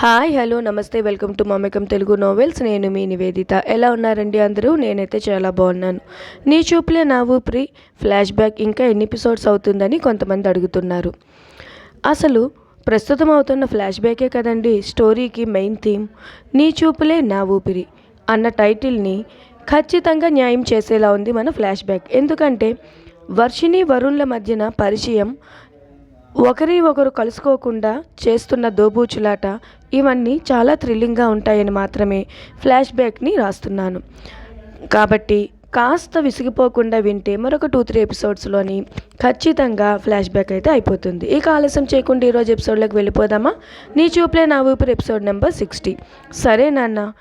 Hi hello నమస్తే welcome to Mamakam Telugu novels నేను మీ నివేదిత. ఎలా ఉన్నారండి అందరూ? నేనైతే చాలా బాగున్నాను. నీ చూపులే నా ఊపిరి ఫ్లాష్ బ్యాక్. ఇంకా ఎన్ని ఎపిసోడ్స్ అవుతుందని కొంతమంది అడుగుతున్నారు. అసలు ప్రస్తుతం అవుతున్న ఫ్లాష్ బ్యాకే కదండి స్టోరీకి మెయిన్ థీమ్ నీ చూపులే నా ఊపిరి అన్న టైటిల్ని ఖచ్చితంగా న్యాయం చేసేలా ఉంది మన ఫ్లాష్ బ్యాక్. ఎందుకంటే వర్షిని వరుణ్ల మధ్యన పరిచయం ఒకరి ఒకరు కలుసుకోకుండా చేస్తున్న దోబూచులాట ఇవన్నీ చాలా థ్రిల్లింగ్గా ఉంటాయని మాత్రమే ఫ్లాష్ బ్యాక్ని రాస్తున్నాను. కాబట్టి కాస్త విసిగిపోకుండా వింటే మరొక టూ త్రీ ఎపిసోడ్స్లోని ఖచ్చితంగా ఫ్లాష్ బ్యాక్ అయితే అయిపోతుంది. ఇక ఆలస్యం చేయకుండా ఈరోజు ఎపిసోడ్లోకి వెళ్ళిపోదామా? నీ చూపులే నా ఊపిరి ఎపిసోడ్ నెంబర్ సిక్స్టీ. సరే నాన్న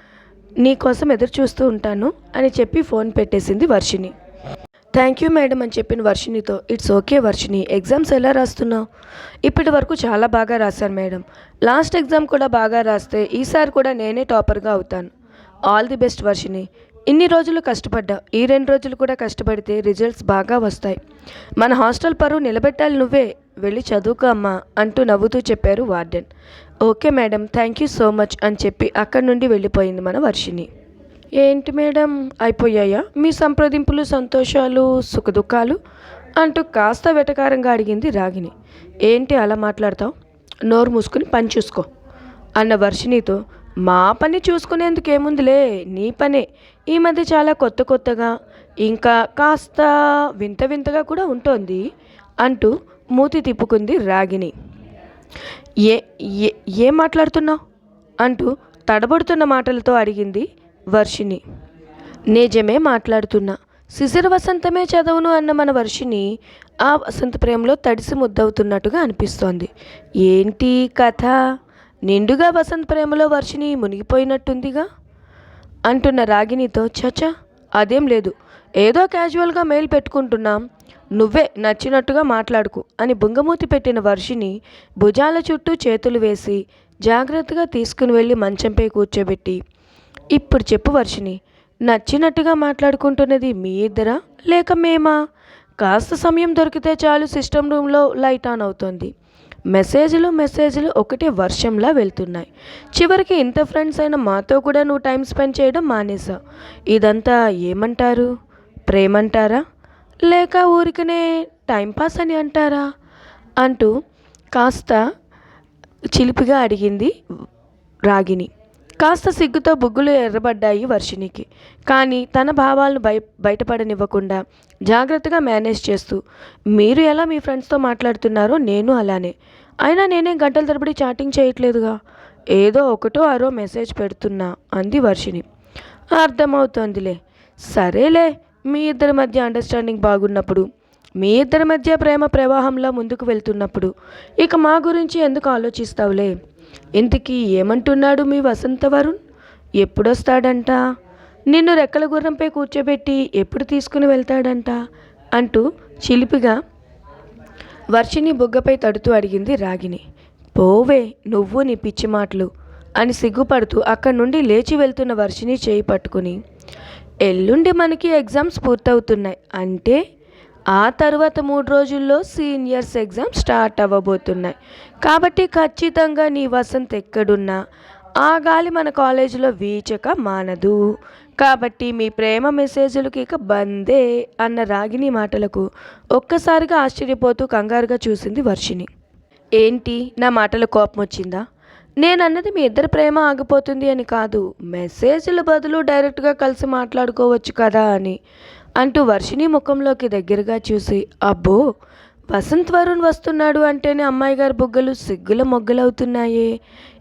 నీకోసం ఎదురు చూస్తూ ఉంటాను అని చెప్పి ఫోన్ పెట్టేసింది వర్షిని థ్యాంక్ యూ మేడం అని చెప్పిన వర్షినితో ఇట్స్ ఓకే వర్షిని ఎగ్జామ్స్ ఎలా రాస్తున్నావు? ఇప్పటి వరకు చాలా బాగా రాశాను మేడం. లాస్ట్ ఎగ్జామ్ కూడా బాగా రాస్తే ఈసారి కూడా నేనే టాపర్గా అవుతాను. ఆల్ ది బెస్ట్ వర్షిని ఇన్ని రోజులు కష్టపడ్డా ఈ రెండు రోజులు కూడా కష్టపడితే రిజల్ట్స్ బాగా వస్తాయి. మన హాస్టల్ పరువు నిలబెట్టాలి నువ్వే వెళ్ళి చదువుకో అమ్మా అంటూ నవ్వుతూ చెప్పారు warden. Okay madam thank you so much అని చెప్పి అక్కడి నుండి వెళ్ళిపోయింది మన వర్షిని ఏంటి మేడం? అయిపోయాయా? మీ సంప్రదింపులు సంతోషాలు సుఖదుఖాలు? అంటూ కాస్త వెటకారంగా అడిగింది రాగిని ఏంటి అలా మాట్లాడతావు? నోరు మూసుకుని పని చూసుకో. అన్న వర్షినితో మా పని చూసుకునేందుకు ఏముందిలే నీ పనే. ఈ మధ్య చాలా కొత్త కొత్తగా ఇంకా కాస్త వింత వింతగా కూడా ఉంటుంది అంటూ మూతి తిప్పుకుంది రాగిని ఏ ఏ ఏం మాట్లాడుతున్నావు? అంటూ తడబడుతున్న మాటలతో అడిగింది వర్షిణి. నిజమే మాట్లాడుతున్నా. శిశిర వసంతమే చదవును అన్న మన వర్షిని ఆ వసంత ప్రేమలో తడిసి ముద్దవుతున్నట్టుగా అనిపిస్తోంది. ఏంటి కథ? నిండుగా వసంత ప్రేమలో వర్షిని మునిగిపోయినట్టుందిగా? అంటున్న రాగిణితో చచా అదేం లేదు. ఏదో క్యాజువల్గా మెయిల్ పెట్టుకుంటున్నాం. నువ్వే నచ్చినట్టుగా మాట్లాడుకు అని బుంగమూతి పెట్టిన వర్షిని భుజాల చుట్టూ చేతులు వేసి జాగ్రత్తగా తీసుకుని వెళ్ళి మంచంపై కూర్చోబెట్టి ఇప్పుడు చెప్పు వర్షిని నచ్చినట్టుగా మాట్లాడుకుంటున్నది మీ ఇద్దరా లేక మేమా? కాస్త సమయం దొరికితే చాలు సిస్టమ్ రూమ్లో లైట్ ఆన్ అవుతుంది. మెసేజ్లు మెసేజ్లు ఒకటే వర్షంలా వెళ్తున్నాయి. చివరికి ఇంత ఫ్రెండ్స్ అయిన మాతో కూడా నువ్వు టైం స్పెండ్ చేయడం మానేసా. ఇదంతా ఏమంటారు? ప్రేమంటారా? లేక ఊరికనే టైంపాస్ అని అంటారా? అంటూ కాస్త చిలిపిగా అడిగింది రాగిని కాస్త సిగ్గుతో బుగ్గులు ఎర్రబడ్డాయి వర్షినికి కానీ తన భావాలను బయ బయటపడనివ్వకుండా జాగ్రత్తగా మేనేజ్ చేస్తూ మీరు ఎలా మీ ఫ్రెండ్స్తో మాట్లాడుతున్నారో నేను అలానే. అయినా నేనే గంటల తరబడి చాటింగ్ చేయట్లేదుగా? ఏదో ఒకటో ఆరో మెసేజ్ పెడుతున్నా అంది వర్షిని అర్థమవుతోందిలే. సరేలే మీ ఇద్దరి మధ్య అండర్స్టాండింగ్ బాగున్నప్పుడు మీ ఇద్దరి మధ్య ప్రేమ ప్రవాహంలో ముందుకు వెళ్తున్నప్పుడు ఇక మా గురించి ఎందుకు ఆలోచిస్తావులే? ఇంతకీ ఏమంటున్నాడు మీ వసంత వరుణ్? ఎప్పుడొస్తాడంట? నిన్ను రెక్కల గుర్రంపై కూర్చోబెట్టి ఎప్పుడు తీసుకుని వెళ్తాడంట? అంటూ చిలిపిగా వర్షిని బుగ్గపై తడుతూ అడిగింది రాగిని పోవే నువ్వు నీ పిచ్చి మాటలు అని సిగ్గుపడుతూ అక్కడి నుండి లేచి వెళ్తున్న వర్షిని చేయి పట్టుకుని ఎల్లుండి మనకి ఎగ్జామ్స్ పూర్తవుతున్నాయి. అంటే ఆ తర్వాత మూడు రోజుల్లో సీనియర్స్ ఎగ్జామ్ స్టార్ట్ అవ్వబోతున్నాయి. కాబట్టి ఖచ్చితంగా నీ వసంత్ ఎక్కడున్నా? ఆ గాలి మన కాలేజీలో వీచక మానదు. కాబట్టి మీ ప్రేమ మెసేజ్లకి ఇక బందే అన్న రాగిని మాటలకు ఒక్కసారిగా ఆశ్చర్యపోతూ కంగారుగా చూసింది వర్షిని ఏంటి? నా మాటల కోపం వచ్చిందా? నేనన్నది మీ ఇద్దరి ప్రేమ ఆగిపోతుంది అని కాదు. మెసేజ్ల బదులు డైరెక్ట్గా కలిసి మాట్లాడుకోవచ్చు కదా అని. అంటూ వర్షిణి ముఖంలోకి దగ్గరగా చూసి అబ్బో వసంత్ వరుణ్ వస్తున్నాడు అంటేనే అమ్మాయి గారి బుగ్గలు సిగ్గుల మొగ్గలవుతున్నాయే.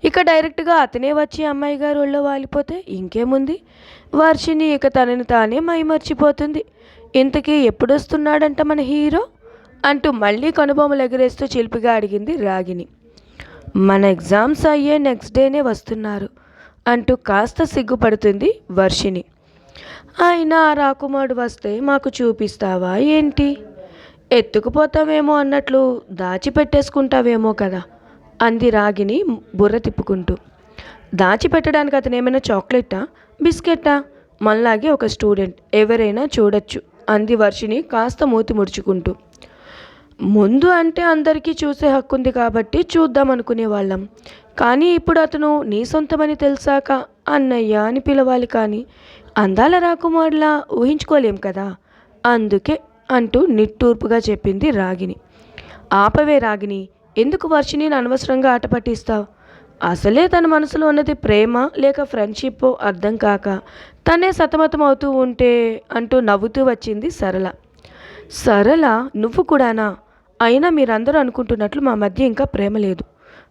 ఇక డైరెక్ట్గా అతనే వచ్చి అమ్మాయి గారు ఒళ్ళో వాలిపోతే ఇంకేముంది వర్షిని ఇక తనని తానే మైమర్చిపోతుంది. ఇంతకీ ఎప్పుడొస్తున్నాడంట మన హీరో అంటూ మళ్ళీ కనుబొమ్మలు ఎగరేస్తూ చిలిపిగా అడిగింది రాగిని మన ఎగ్జామ్స్ అయ్యే నెక్స్ట్ డేనే వస్తున్నారు అంటూ కాస్త సిగ్గుపడుతుంది వర్షిని అయినా ఆ రాకుమారుడు వస్తే మాకు చూపిస్తావా? ఏంటి? ఎత్తుకుపోతావేమో అన్నట్లు దాచిపెట్టేసుకుంటావేమో కదా అంది రాగిని బుర్ర తిప్పుకుంటూ. దాచిపెట్టడానికి అతను ఏమైనా చాక్లెట్టా? బిస్కెట్టా? మనలాగే ఒక స్టూడెంట్ ఎవరైనా చూడొచ్చు అంది వర్షిని కాస్త మూతి ముడుచుకుంటూ. ముందు అంటే అందరికీ చూసే హక్కు ఉంది కాబట్టి చూద్దాం అనుకునే వాళ్ళం కానీ ఇప్పుడు అతను నీ సొంతమని తెలిసాక అన్నయ్య అని పిలవాలి కానీ అందాల రాకుమారులా ఊహించుకోలేం కదా? అందుకే అంటూ నిట్టూర్పుగా చెప్పింది రాగిని ఆపవే రాగిని ఎందుకు వర్షిని అనవసరంగా ఆట పట్టిస్తావు? అసలే తన మనసులో ఉన్నది ప్రేమ లేక ఫ్రెండ్షిప్ అర్థం కాక తనే సతమతం అవుతూ ఉంటే అంటూ నవ్వుతూ వచ్చింది సరళ. సరళ నువ్వు కూడానా? అయినా మీరందరూ అనుకుంటున్నట్లు మా మధ్య ఇంకా ప్రేమ లేదు.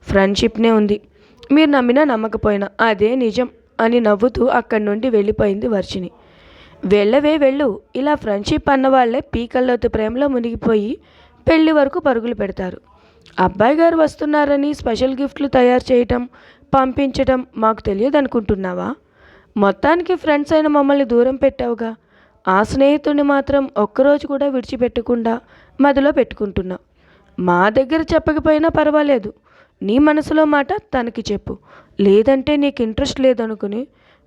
ఫ్రెండ్షిప్నే ఉంది. మీరు నమ్మినా నమ్మకపోయినా అదే నిజం. అని నవ్వుతూ అక్కడి నుండి వెళ్ళిపోయింది వర్షిని వెళ్ళవే వెళ్ళు ఇలా ఫ్రెండ్షిప్ అన్న వాళ్ళే పీకల్లోతు ప్రేమలో మునిగిపోయి పెళ్ళి వరకు పరుగులు పెడతారు. అబ్బాయి గారు వస్తున్నారని స్పెషల్ గిఫ్ట్లు తయారు చేయటం పంపించటం మాకు తెలియదు అనుకుంటున్నావా మొత్తానికి ఫ్రెండ్స్ అయిన మమ్మల్ని దూరం పెట్టావుగా. ఆ స్నేహితుడిని మాత్రం ఒక్కరోజు కూడా విడిచిపెట్టకుండా మదిలో పెట్టుకుంటున్నావు. మా దగ్గర చెప్పకపోయినా పర్వాలేదు. నీ మనసులో మాట తనకి చెప్పు. లేదంటే నీకు ఇంట్రెస్ట్ లేదనుకుని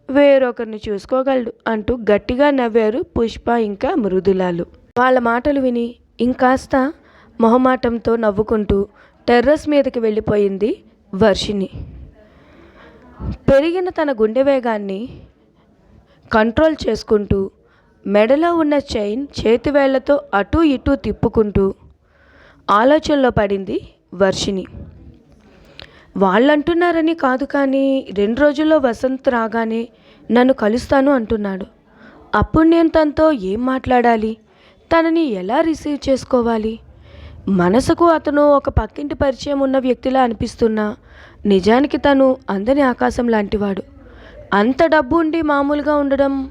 వేరొకరిని చూసుకోగలడు అంటూ గట్టిగా నవ్వారు పుష్ప ఇంకా మృదులాలు. వాళ్ళ మాటలు విని ఇంకాస్త మొహమాటంతో నవ్వుకుంటూ టెర్రస్ మీదకి వెళ్ళిపోయింది వర్షిని పెరిగిన తన గుండె వేగాన్ని కంట్రోల్ చేసుకుంటూ మెడలో ఉన్న చైన్ చేతివేళ్ళతో అటూ ఇటూ తిప్పుకుంటూ ఆలోచనలో పడింది వర్షిని వాళ్ళు అంటున్నారని కాదు కానీ రెండు రోజుల్లో వసంత్ రాగానే నన్ను కలుస్తాను అంటున్నాడు. అప్పుడు నేను తనతో ఏం మాట్లాడాలి? తనని ఎలా రిసీవ్ చేసుకోవాలి? మనసుకు అతను ఒక పక్కింటి పరిచయం ఉన్న వ్యక్తిలా అనిపిస్తున్నా నిజానికి తను అందని ఆకాశం లాంటివాడు. అంత డబ్బు ఉండి మామూలుగా ఉండడం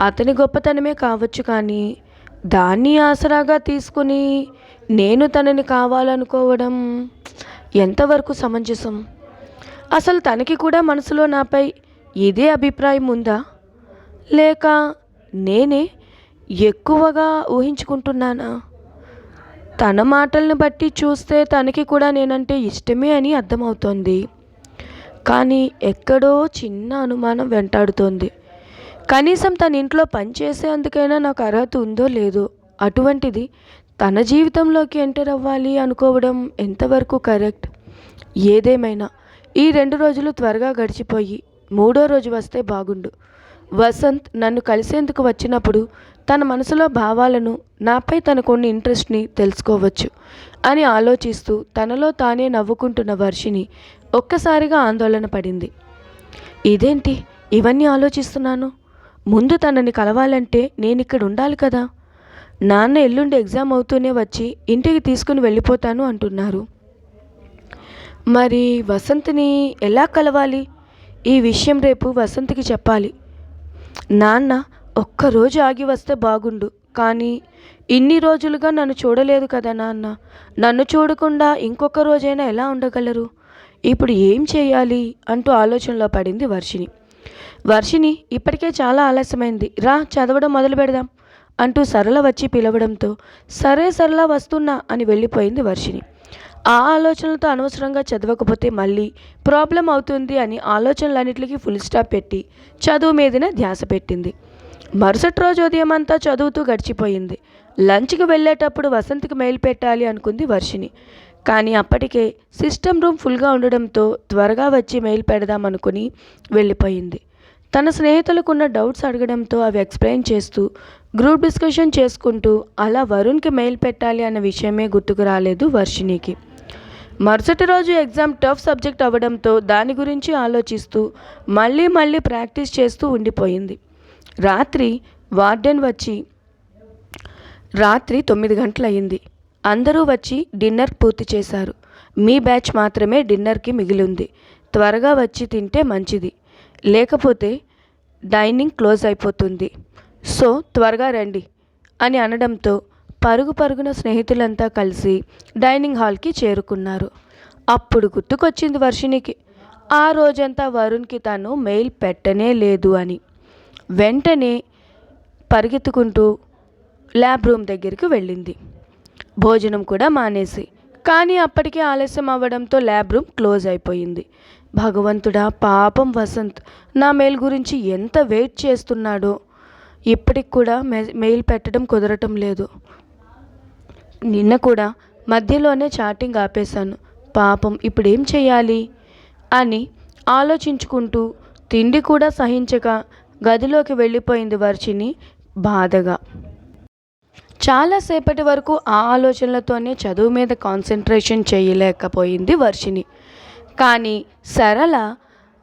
అతని గొప్పతనమే కావచ్చు కానీ దాన్ని ఆసరాగా తీసుకుని నేను తనని కావాలనుకోవడం ఎంతవరకు సమంజసం? అసలు తనకి కూడా మనసులో నాపై ఇదే అభిప్రాయం ఉందా? లేక నేనే ఎక్కువగా ఊహించుకుంటున్నానా? తన మాటలను బట్టి చూస్తే తనకి కూడా నేనంటే ఇష్టమే అని అర్థమవుతోంది. కానీ ఎక్కడో చిన్న అనుమానం వెంటాడుతోంది. కనీసం తన ఇంట్లో పనిచేసేందుకైనా నాకు అర్హత ఉందో లేదో అటువంటిది తన జీవితంలోకి ఎంటర్ అవ్వాలి అనుకోవడం ఎంతవరకు కరెక్ట్? ఏదేమైనా. ఈ రెండు రోజులు త్వరగా గడిచిపోయి మూడో రోజు వస్తే బాగుండు. వసంత్ నన్ను కలిసేందుకు వచ్చినప్పుడు తన మనసులో భావాలను నాపై తన కొన్ని ఇంట్రెస్ట్ని తెలుసుకోవచ్చు అని ఆలోచిస్తూ తనలో తానే నవ్వుకుంటున్న వర్షిని ఒక్కసారిగా ఆందోళన పడింది. ఇదేంటి? ఇవన్నీ ఆలోచిస్తున్నాను? ముందు తనని కలవాలంటే నేను ఇక్కడ ఉండాలి కదా? నాన్న ఎల్లుండి ఎగ్జామ్ అవుతూనే వచ్చి ఇంటికి తీసుకుని వెళ్ళిపోతాను అంటున్నారు. మరి వసంత్ని ఎలా కలవాలి? ఈ విషయం రేపు వసంత్కి చెప్పాలి. నాన్న ఒక్కరోజు ఆగి వస్తే బాగుండు కానీ ఇన్ని రోజులుగా నన్ను చూడలేదు కదా నాన్న. నన్ను చూడకుండా ఇంకొక రోజైనా ఎలా ఉండగలరు? ఇప్పుడు ఏం చేయాలి? అంటూ ఆలోచనలో పడింది వర్షిని వర్షిని ఇప్పటికే చాలా ఆలస్యమైంది. రా చదవడం మొదలు పెడదాం అంటూ సరళ వచ్చి పిలవడంతో సరే సరళ వస్తున్నా అని వెళ్ళిపోయింది వర్షిని ఆ ఆలోచనలతో అనవసరంగా చదవకపోతే మళ్ళీ ప్రాబ్లం అవుతుంది అని ఆలోచనలన్నింటికి ఫుల్ స్టాప్ పెట్టి చదువు మీదనే ధ్యాస పెట్టింది. మరుసటి రోజు ఉదయం అంతా చదువుతూ గడిచిపోయింది. లంచ్కి వెళ్ళేటప్పుడు వసంత్కి మెయిల్ పెట్టాలి అనుకుంది వర్షిని కానీ అప్పటికే సిస్టమ్ రూమ్ ఫుల్గా ఉండడంతో త్వరగా వచ్చి మెయిల్ పెడదాం అనుకుని వెళ్ళిపోయింది. తన స్నేహితులకున్న డౌట్స్ అడగడంతో అవి ఎక్స్ప్లెయిన్ చేస్తూ గ్రూప్ డిస్కషన్ చేసుకుంటూ అలా వరుణ్కి మెయిల్ పెట్టాలి అన్న విషయమే గుర్తుకు రాలేదు వర్షిణికి. మరుసటి రోజు ఎగ్జామ్ టఫ్ సబ్జెక్ట్ అవ్వడంతో దాని గురించి ఆలోచిస్తూ మళ్ళీ మళ్ళీ ప్రాక్టీస్ చేస్తూ ఉండిపోయింది. రాత్రి వార్డెన్ వచ్చి రాత్రి తొమ్మిది గంటలయ్యింది. అందరూ వచ్చి డిన్నర్ పూర్తి చేశారు. మీ బ్యాచ్ మాత్రమే డిన్నర్కి మిగిలింది. త్వరగా వచ్చి తింటే మంచిది. లేకపోతే డైనింగ్ క్లోజ్ అయిపోతుంది. సో త్వరగా రండి అని అనడంతో పరుగు పరుగున స్నేహితులంతా కలిసి డైనింగ్ హాల్కి చేరుకున్నారు. అప్పుడు గుర్తుకొచ్చింది వర్షినికి ఆ రోజంతా వరుణ్కి తను మెయిల్ పెట్టనే లేదు అని. వెంటనే పరిగెత్తుకుంటూ ల్యాబ్ రూమ్ దగ్గరికి వెళ్ళింది. భోజనం కూడా మానేసి కానీ అప్పటికే ఆలస్యం అవ్వడంతో ల్యాబ్ రూమ్ క్లోజ్ అయిపోయింది. భగవంతుడా పాపం వసంత్ నా మెయిల్ గురించి ఎంత వెయిట్ చేస్తున్నాడో. ఇప్పటికి కూడా మె మెయిల్ పెట్టడం కుదరటం లేదు. నిన్న కూడా మధ్యలోనే చాటింగ్ ఆపేశాను. పాపం ఇప్పుడేం చేయాలి అని ఆలోచించుకుంటూ తిండి కూడా సహించక గదిలోకి వెళ్ళిపోయింది వర్షిని బాధగా. చాలాసేపటి వరకు ఆ ఆలోచనలతోనే చదువు మీద కాన్సన్ట్రేషన్ చేయలేకపోయింది వర్షిని కానీ సరళ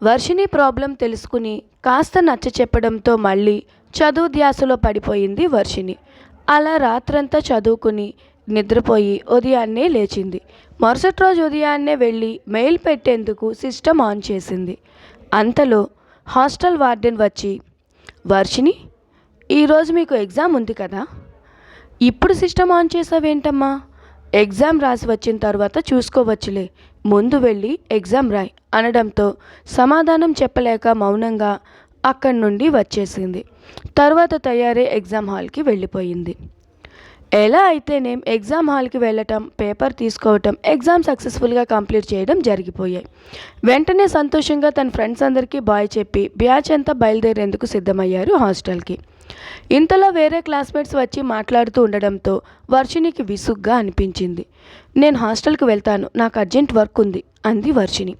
వర్షిని ప్రాబ్లం తెలుసుకుని కాస్త నచ్చ చెప్పడంతో మళ్ళీ చదువు ధ్యాసలో పడిపోయింది వర్షిణి. అలా రాత్రంతా చదువుకుని నిద్రపోయి ఉదయాన్నే లేచింది. మరుసటి రోజు ఉదయాన్నే వెళ్ళి మెయిల్ పెట్టేందుకు సిస్టమ్ ఆన్ చేసింది. అంతలో హాస్టల్ వార్డెన్ వచ్చి వర్షిని ఈరోజు మీకు ఎగ్జామ్ ఉంది కదా? ఇప్పుడు సిస్టమ్ ఆన్ చేసావేంటమ్మా? ఎగ్జామ్ రాసి వచ్చిన తర్వాత చూసుకోవచ్చులే. ముందు వెళ్ళి ఎగ్జామ్ రాయ్ అనడంతో సమాధానం చెప్పలేక మౌనంగా అక్కడి నుండి వచ్చేసింది. తర్వాత తయారై ఎగ్జామ్ హాల్కి వెళ్ళిపోయింది. ఎలా అయితే నేను ఎగ్జామ్ హాల్కి వెళ్ళటం పేపర్ తీసుకోవటం ఎగ్జామ్ సక్సెస్ఫుల్గా కంప్లీట్ చేయడం జరిగిపోయాయి. వెంటనే సంతోషంగా తన ఫ్రెండ్స్ అందరికీ బాయ్ చెప్పి బ్యాచ్ అంతా బయలుదేరేందుకు సిద్ధమయ్యారు హాస్టల్కి. ఇంతలో వేరే క్లాస్మేట్స్ వచ్చి మాట్లాడుతూ ఉండడంతో వర్షినికి విసుగ్గా అనిపించింది. నేను హాస్టల్కి వెళ్తాను నాకు అర్జెంట్ వర్క్ ఉంది అంది వర్షిని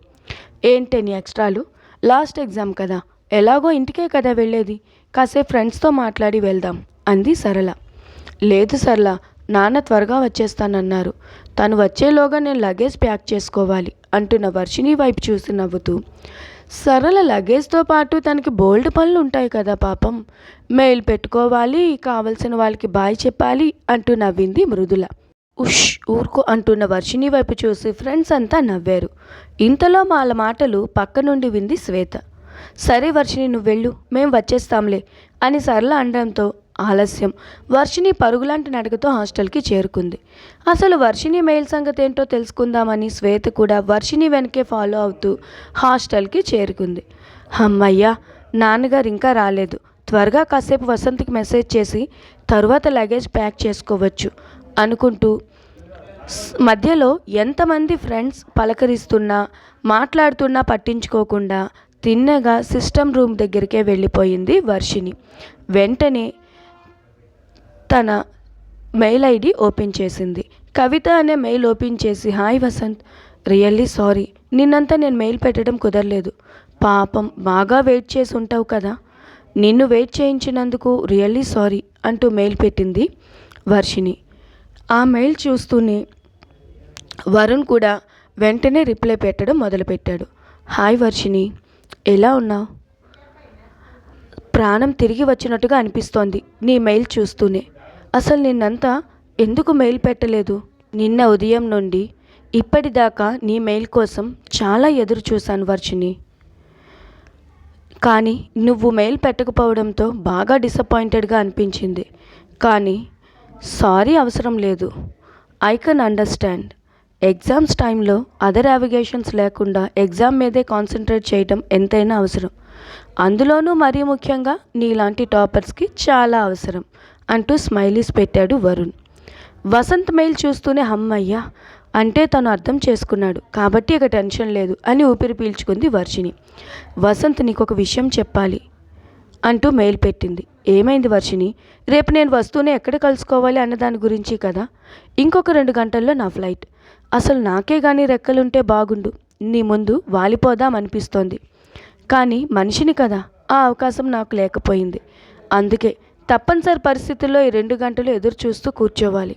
నీ ఎక్స్ట్రాలు? లాస్ట్ ఎగ్జామ్ కదా ఎలాగో ఇంటికే కదా వెళ్ళేది. కాసేపు ఫ్రెండ్స్తో మాట్లాడి వెళ్దాం అంది సరళ. లేదు సరళ నాన్న త్వరగా వచ్చేస్తానన్నారు. తను వచ్చేలోగా నేను లగేజ్ ప్యాక్ చేసుకోవాలి అంటున్న వర్షిని వైపు చూసి నవ్వుతూ. సరళ లగేజ్తో పాటు తనకి బోల్డ్ పనులు ఉంటాయి కదా పాపం. మెయిల్ పెట్టుకోవాలి కావలసిన వాళ్ళకి బాయ్ చెప్పాలి అంటూ నవ్వింది మృదుల. ఉష్ ఊరుకో అంటున్న వర్షిని వైపు చూసి ఫ్రెండ్స్ అంతా నవ్వారు. ఇంతలో వాళ్ళ మాటలు పక్క నుండి వింది శ్వేత. సరే వర్షిని నువ్వు వెళ్ళు మేం వచ్చేస్తాంలే అని సరళ అనడంతో ఆలస్యం. వర్షిని పరుగులాంటి నడకతో హాస్టల్కి చేరుకుంది. అసలు వర్షిని మెయిల్ సంగతి ఏంటో తెలుసుకుందామని శ్వేత కూడా వర్షిని వెనకే ఫాలో అవుతూ హాస్టల్కి చేరుకుంది. అమ్మయ్యా నాన్నగారు ఇంకా రాలేదు. త్వరగా కాసేపు వసంత్కి మెసేజ్ చేసి తరువాత లగేజ్ ప్యాక్ చేసుకోవచ్చు అనుకుంటూ మధ్యలో ఎంతమంది ఫ్రెండ్స్ పలకరిస్తున్నా మాట్లాడుతున్నా పట్టించుకోకుండా తిన్నగా సిస్టమ్ రూమ్ దగ్గరికే వెళ్ళిపోయింది వర్షిని వెంటనే తన మెయిల్ ఐడి ఓపెన్ చేసింది. కవిత అనే మెయిల్ ఓపెన్ చేసి హాయ్ వసంత్ రియల్లీ సారీ. నిన్నంతా నేను మెయిల్ పెట్టడం కుదరలేదు. పాపం బాగా వెయిట్ చేసి ఉంటావు కదా. నిన్ను వెయిట్ చేయించినందుకు రియల్లీ సారీ అంటూ మెయిల్ పెట్టింది వర్షిని ఆ మెయిల్ చూస్తూనే వరుణ్ కూడా వెంటనే రిప్లై పెట్టడం మొదలుపెట్టాడు. హాయ్ వర్షిని ఎలా ఉన్నావు ప్రాణం తిరిగి వచ్చినట్టుగా అనిపిస్తోంది నీ మెయిల్ చూస్తూనే. అసలు నిన్నంతా ఎందుకు మెయిల్ పెట్టలేదు? నిన్న ఉదయం నుండి ఇప్పటిదాకా నీ మెయిల్ కోసం చాలా ఎదురు చూశాను వర్షిని కానీ నువ్వు మెయిల్ పెట్టకపోవడంతో బాగా డిసప్పాయింటెడ్గా అనిపించింది. కానీ సారీ అవసరం లేదు. I can understand. ఎగ్జామ్స్ టైంలో అదర్ యావిగేషన్స్ లేకుండా ఎగ్జామ్ మీదే కాన్సన్ట్రేట్ చేయడం ఎంతైనా అవసరం. అందులోనూ మరీ ముఖ్యంగా నీలాంటి టాపర్స్కి చాలా అవసరం అంటూ స్మైలీస్ పెట్టాడు వరుణ్. వసంత్ మెయిల్ చూస్తూనే హమ్మయ్యా! అంటే తను అర్థం చేసుకున్నాడు. కాబట్టి ఇక టెన్షన్ లేదు అని ఊపిరి పీల్చుకుంది వర్షిని వసంత్ నీకు ఒక విషయం చెప్పాలి అంటూ మెయిల్ పెట్టింది. ఏమైంది వర్షిని రేపు నేను వస్తూనే ఎక్కడ కలుసుకోవాలి అన్న దాని గురించి కదా? ఇంకొక రెండు గంటల్లో నా ఫ్లైట్. అసలు నాకే కానీ రెక్కలుంటే బాగుండు. నీ ముందు వాలిపోదాం అనిపిస్తోంది. కానీ మనిషిని కదా ఆ అవకాశం నాకు లేకపోయింది. అందుకే తప్పనిసరి పరిస్థితుల్లో ఈ రెండు గంటలు ఎదురు చూస్తూ కూర్చోవాలి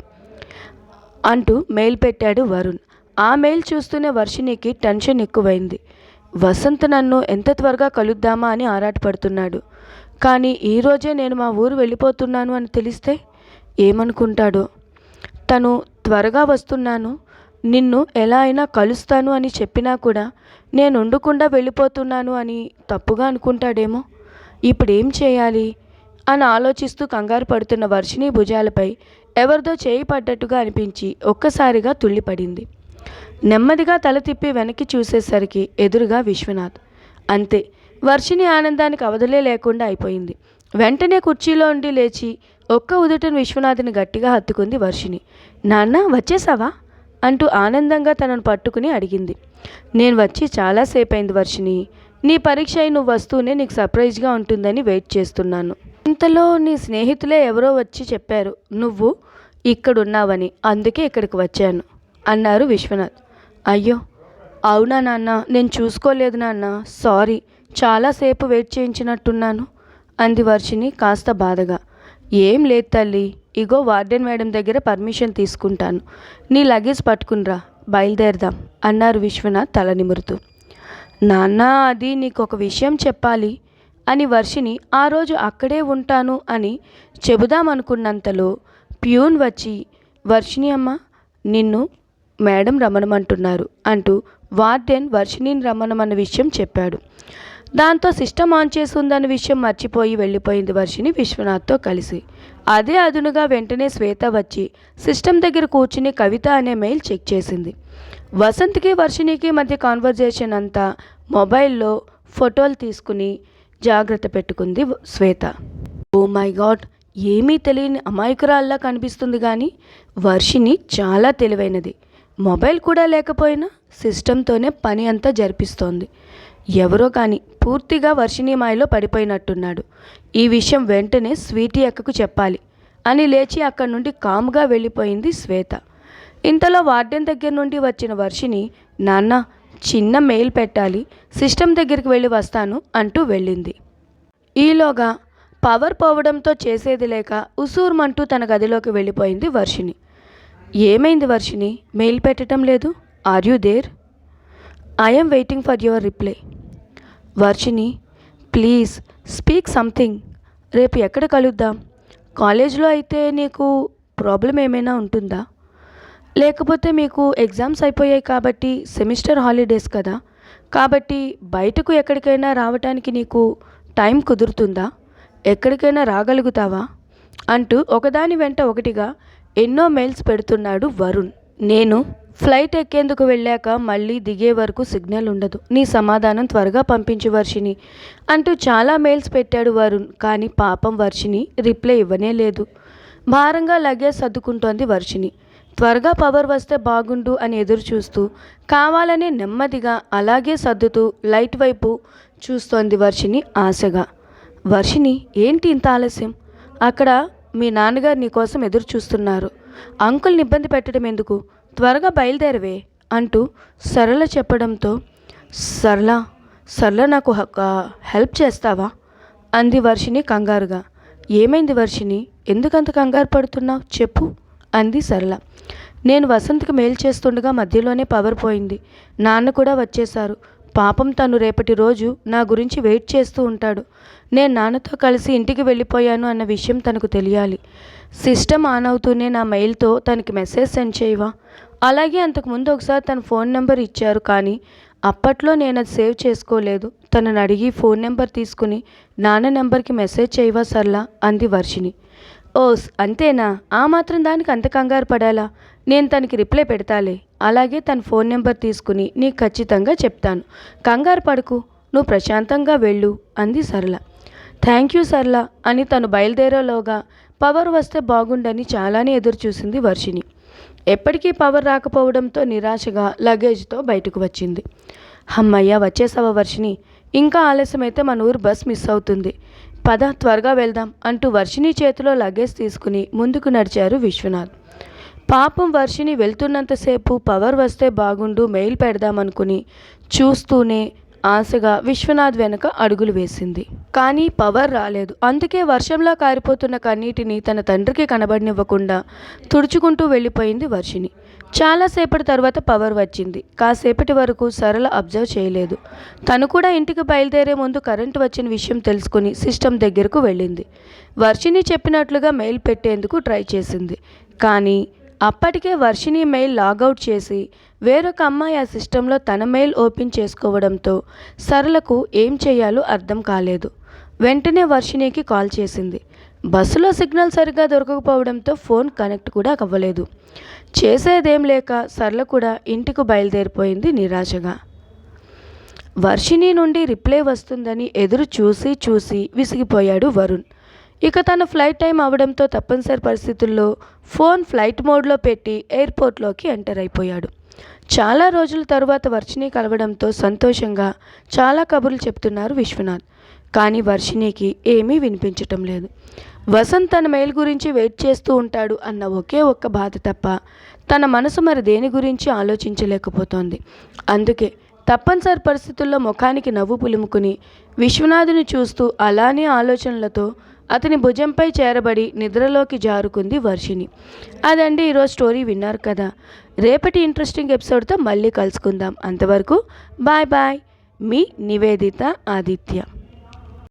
అంటూ మెయిల్ పెట్టాడు వరుణ్. ఆ మెయిల్ చూస్తూనే వర్షినికి టెన్షన్ ఎక్కువైంది. వసంత్ నన్ను ఎంత త్వరగా కలుద్దామా అని ఆరాటపడుతున్నాడు. కానీ ఈరోజే నేను మా ఊరు వెళ్ళిపోతున్నాను అని తెలిస్తే ఏమనుకుంటాడో? తను త్వరగా వస్తున్నాను నిన్ను ఎలా అయినా కలుస్తాను అని చెప్పినా కూడా నేను ఉండకుండా వెళ్ళిపోతున్నాను అని తప్పుగా అనుకుంటాడేమో. ఇప్పుడేం చేయాలి? అని ఆలోచిస్తూ కంగారు పడుతున్న వర్షిని భుజాలపై ఎవరిదో చేయి పడ్డట్టుగా అనిపించి ఒక్కసారిగా తుళ్ళిపడింది. నెమ్మదిగా తల తిప్పి వెనక్కి చూసేసరికి ఎదురుగా విశ్వనాథ్. అంతే వర్షిని ఆనందానికి అవధులే లేకుండా అయిపోయింది. వెంటనే కుర్చీలో ఉండి లేచి ఒక్క ఉదుటను విశ్వనాథ్ని గట్టిగా హత్తుకుంది వర్షిని నాన్న వచ్చేసావా? అంటూ ఆనందంగా తనను పట్టుకుని అడిగింది. నేను వచ్చి చాలాసేపు అయింది వర్షిని నీ పరీక్ష అయి నువ్వు వస్తూనే నీకు సర్ప్రైజ్గా ఉంటుందని వెయిట్ చేస్తున్నాను. ఇంతలో నీ స్నేహితులే ఎవరో వచ్చి చెప్పారు. నువ్వు ఇక్కడున్నావని అందుకే ఇక్కడికి వచ్చాను అన్నారు విశ్వనాథ్. అయ్యో అవునా నాన్న? నేను చూసుకోలేదు నాన్న. సారీ చాలాసేపు వెయిట్ చేయించినట్టున్నాను అంది వర్షిని కాస్త బాధగా. ఏం లేదు తల్లి ఇగో వార్డెన్ మేడం దగ్గర పర్మిషన్ తీసుకుంటాను. నీ లగేజ్ పట్టుకునిరా బయలుదేరదాం అన్నారు విశ్వనాథ్ తల నిమురుతూ. నాన్న అది నీకు ఒక విషయం చెప్పాలి అని వర్షిని ఆ రోజు అక్కడే ఉంటాను అని చెబుదామనుకున్నంతలో ప్యూన్ వచ్చి వర్షిని అమ్మ నిన్ను మేడం రమ్మనమంటున్నారు అంటూ వార్డెన్ వర్షిణిని రమ్మనమన్న విషయం చెప్పాడు. దాంతో సిస్టమ్ ఆన్ చేసి ఉందన్న విషయం మర్చిపోయి వెళ్ళిపోయింది వర్షిని విశ్వనాథ్తో కలిసి. అదే అదునుగా వెంటనే శ్వేత వచ్చి సిస్టమ్ దగ్గర కూర్చుని కవిత అనే మెయిల్ చెక్ చేసింది. వసంత్కి వర్షిణికి మధ్య కాన్వర్జేషన్ అంతా మొబైల్లో ఫోటోలు తీసుకుని జాగ్రత్త పెట్టుకుంది శ్వేత. ఓ మై గాడ్ ఏమీ తెలియని అమాయకురాల్లా కనిపిస్తుంది కానీ వర్షిణి చాలా తెలివైనది. మొబైల్ కూడా లేకపోయినా సిస్టంతోనే పని అంతా జరిపిస్తోంది. ఎవరో కానీ పూర్తిగా వర్షిణీమాయలో పడిపోయినట్టున్నాడు. ఈ విషయం వెంటనే స్వీటీ అక్కకు చెప్పాలి అని లేచి అక్కడి నుండి కాముగా వెళ్ళిపోయింది శ్వేత. ఇంతలో వార్డెన్ దగ్గర నుండి వచ్చిన వర్షిని నాన్న చిన్న మెయిల్ పెట్టాలి సిస్టమ్ దగ్గరికి వెళ్ళి వస్తాను అంటూ వెళ్ళింది. ఈలోగా పవర్ పోవడంతో చేసేది లేక ఉసూర్మంటూ తన గదిలోకి వెళ్ళిపోయింది వర్షిని ఏమైంది వర్షిని మెయిల్ పెట్టడం లేదు? Are you there? I'm waiting for your reply Varshini please speak something. రేపు ఎక్కడ కలుద్దాం? కాలేజ్లో అయితే నీకు ప్రాబ్లం ఏమైనా ఉంటుందా? లేకపోతే మీకు ఎగ్జామ్స్ అయిపోయాయి కాబట్టి సెమిస్టర్ హాలిడేస్ కదా? కాబట్టి బయటకు ఎక్కడికైనా రావటానికి నీకు టైం కుదురుతుందా? ఎక్కడికైనా రాగలుగుతావా? అంటూ ఒకదాని వెంట ఒకటిగా ఎన్నో మెయిల్స్ పెడుతున్నాడు వరుణ్. నేను ఫ్లైట్ ఎక్కేందుకు వెళ్ళాక మళ్ళీ దిగే వరకు సిగ్నల్ ఉండదు. నీ సమాధానం త్వరగా పంపించు వర్షిని అంటూ చాలా మెయిల్స్ పెట్టాడు వరుణ్. కానీ పాపం వర్షిని రిప్లై ఇవ్వనే లేదు. భారంగా లగేజ్ సర్దుకుంటోంది వర్షిని త్వరగా పవర్ వస్తే బాగుండు అని ఎదురు చూస్తూ కావాలని నెమ్మదిగా అలాగే సర్దుతూ లైట్ వైపు చూస్తోంది వర్షిని ఆశగా. వర్షిని ఏంటి ఇంత ఆలస్యం? అక్కడ మీ నాన్నగారు నీ కోసం ఎదురు చూస్తున్నారు. అంకుల్ని ఇబ్బంది పెట్టడం ఎందుకు? త్వరగా బయలుదేరవే అంటూ సరళ చెప్పడంతో సరళ సరళ నాకు హెల్ప్ చేస్తావా? అంది వర్షిని కంగారుగా. ఏమైంది వర్షిని ఎందుకంత కంగారు పడుతున్నావు? చెప్పు అంది సరళ. నేను వసంత్కి మెయిల్ చేస్తుండగా మధ్యలోనే పవర్ పోయింది. నాన్న కూడా వచ్చేశారు. పాపం తను రేపటి రోజు నా గురించి వెయిట్ చేస్తూ ఉంటాడు. నేను నాన్నతో కలిసి ఇంటికి వెళ్ళిపోయాను అన్న విషయం తనకు తెలియాలి. సిస్టమ్ ఆన్ అవుతూనే నా మెయిల్తో తనకి మెసేజ్ సెండ్ చేయవా? అలాగే అంతకుముందు ఒకసారి తన ఫోన్ నెంబర్ ఇచ్చారు కానీ అప్పట్లో నేను అది సేవ్ చేసుకోలేదు. తనని అడిగి ఫోన్ నెంబర్ తీసుకుని నాన్న నెంబర్కి మెసేజ్ చేయవా సర్లా? అంది వర్షిని ఓస్ అంతేనా? ఆ మాత్రం దానికి అంత కంగారు పడాలా? నేను తనకి రిప్లై పెడతాలే. అలాగే తన ఫోన్ నెంబర్ తీసుకుని నీకు ఖచ్చితంగా చెప్తాను. కంగారు పడుకు. నువ్వు ప్రశాంతంగా వెళ్ళు అంది సరళ. థ్యాంక్ యూ సరళ అని తను బయలుదేరేలోగా పవర్ వస్తే బాగుండని చాలానే ఎదురుచూసింది వర్షిణి. వర్షిని ఎప్పటికీ పవర్ రాకపోవడంతో నిరాశగా లగేజ్తో బయటకు వచ్చింది. అమ్మయ్య వచ్చేసావా వర్షిని ఇంకా ఆలస్యమైతే మన ఊరు బస్ మిస్ అవుతుంది. పద త్వరగా వెళ్దాం అంటూ వర్షిని చేతిలో లగేజ్ తీసుకుని ముందుకు నడిచారు విశ్వనాథ్. పాపం వర్షిని వెళ్తున్నంతసేపు పవర్ వస్తే బాగుండు మెయిల్ పెడదామనుకుని చూస్తూనే ఆశగా విశ్వనాథ్ వెనక అడుగులు వేసింది. కానీ పవర్ రాలేదు. అందుకే వర్షంలో కారిపోతున్న కన్నీటిని తన తండ్రికి కనబడినివ్వకుండా తుడుచుకుంటూ వెళ్ళిపోయింది వర్షిని చాలాసేపటి తర్వాత పవర్ వచ్చింది. కాసేపటి వరకు సరళ అబ్జర్వ్ చేయలేదు. తను కూడా ఇంటికి బయలుదేరే ముందు కరెంటు వచ్చిన విషయం తెలుసుకుని సిస్టమ్ దగ్గరకు వెళ్ళింది. వర్షిని చెప్పినట్లుగా మెయిల్ పెట్టేందుకు ట్రై చేసింది. కానీ అప్పటికే వర్షిని మెయిల్ లాగౌట్ చేసి వేరొక అమ్మాయి ఆ సిస్టంలో తన మెయిల్ ఓపెన్ చేసుకోవడంతో సరళకు ఏం చేయాలో అర్థం కాలేదు. వెంటనే వర్షినికి కాల్ చేసింది. బస్సులో సిగ్నల్ సరిగ్గా దొరకకపోవడంతో ఫోన్ కనెక్ట్ కూడా అవ్వలేదు. చేసేదేం లేక సరళ కూడా ఇంటికి బయలుదేరిపోయింది నిరాశగా. వర్షిని నుండి రిప్లై వస్తుందని ఎదురు చూసి చూసి విసిగిపోయాడు వరుణ్. ఇక తన ఫ్లైట్ టైం అవడంతో తప్పనిసరి పరిస్థితుల్లో ఫోన్ ఫ్లైట్ మోడ్లో పెట్టి ఎయిర్పోర్ట్లోకి ఎంటర్ అయిపోయాడు. చాలా రోజుల తరువాత వర్షిని కలవడంతో సంతోషంగా చాలా కబుర్లు చెప్తున్నారు విశ్వనాథ్. కానీ వర్షినికి ఏమీ వినిపించటం లేదు. వసంత్ తన మెయిల్ గురించి వెయిట్ చేస్తూ ఉంటాడు అన్న ఒకే ఒక్క బాధ తప్ప తన మనసు మరి దేని గురించి ఆలోచించలేకపోతోంది. అందుకే తప్పనిసరి పరిస్థితుల్లో ముఖానికి నవ్వు పులుముకుని విశ్వనాథుని చూస్తూ అలానే ఆలోచనలతో అతని భుజంపై చేరబడి నిద్రలోకి జారుకుంది వర్షిణి. అదండి ఈరోజు స్టోరీ విన్నారు కదా. రేపటి ఇంట్రెస్టింగ్ ఎపిసోడ్తో మళ్ళీ కలుసుకుందాం. అంతవరకు బాయ్ బాయ్. మీ నివేదిత ఆదిత్య.